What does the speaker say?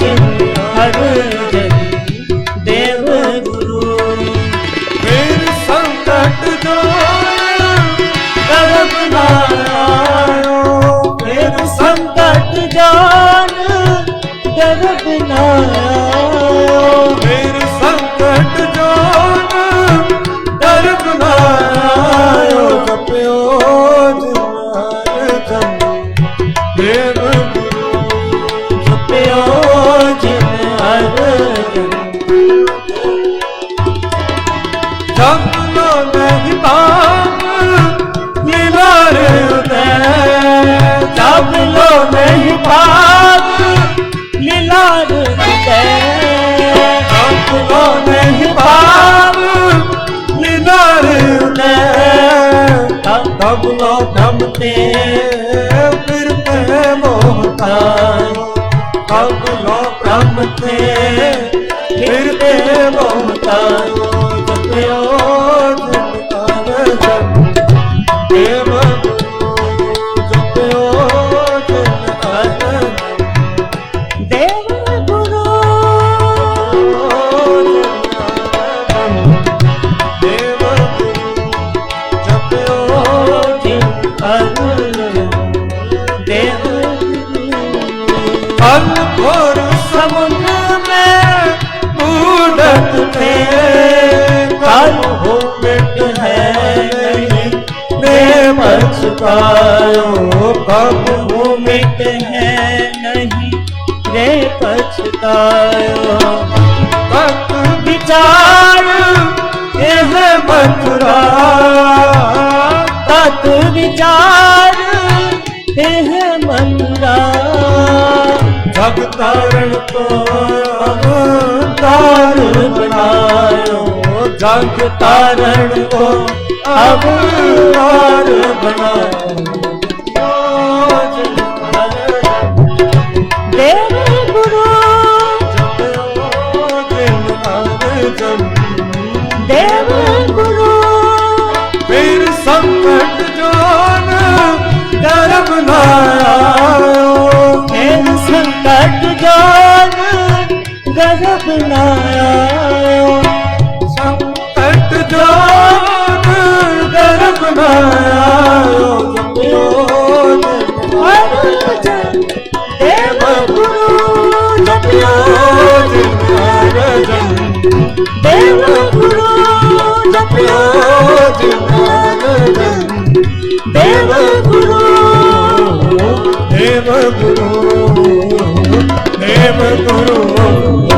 ਜਿਨ ਹਰ ਜਨ ਦੇਵ ਗੁਰੂ। ਫਿਰ ਸੰਕਟ ਜੋ ਕਰਮ ਨਾ ਆਇਓ। ਫਿਰ ਸੰਕਟ ਜਾਨ ਗਰਬ ਨਾ ਤਬ ਲੋ ਧਮ ਤੇ ਫਿਰ ਤੇ ਮੋਹਤਾ ਤਬ ਲੋ ਧਮ ਤੇ ਫਿਰ ਤੇ ਮੋਹਤਾ ਜਪਿਓ ਜਿਨ ਹਰ ਦੇਵ ਅਨ ਘੋਰ ਸਮੁੰਦਰ ਮੈਂ ਮੂਡਤ ਤੇ ਕਲ ਵਿਚਾਰ ਇਹ ਮਨਰਾ ਜਗ ਤਾਰਨ ਕੋ ਤਾਰ ਬਣਾਇਓ। ਜਗ ਤਾਰਨ ਕੋ ਅਵਤਾਰ ਬਣਾਇਓ। ਦੇਵ ਗੁਰੂ ਦੇਵ ਗੁਰੂ। ਫਿਰ ਸੰਕਟ ਜੋਨ દેવગુરુ દેવગુરુ દેવગુરુ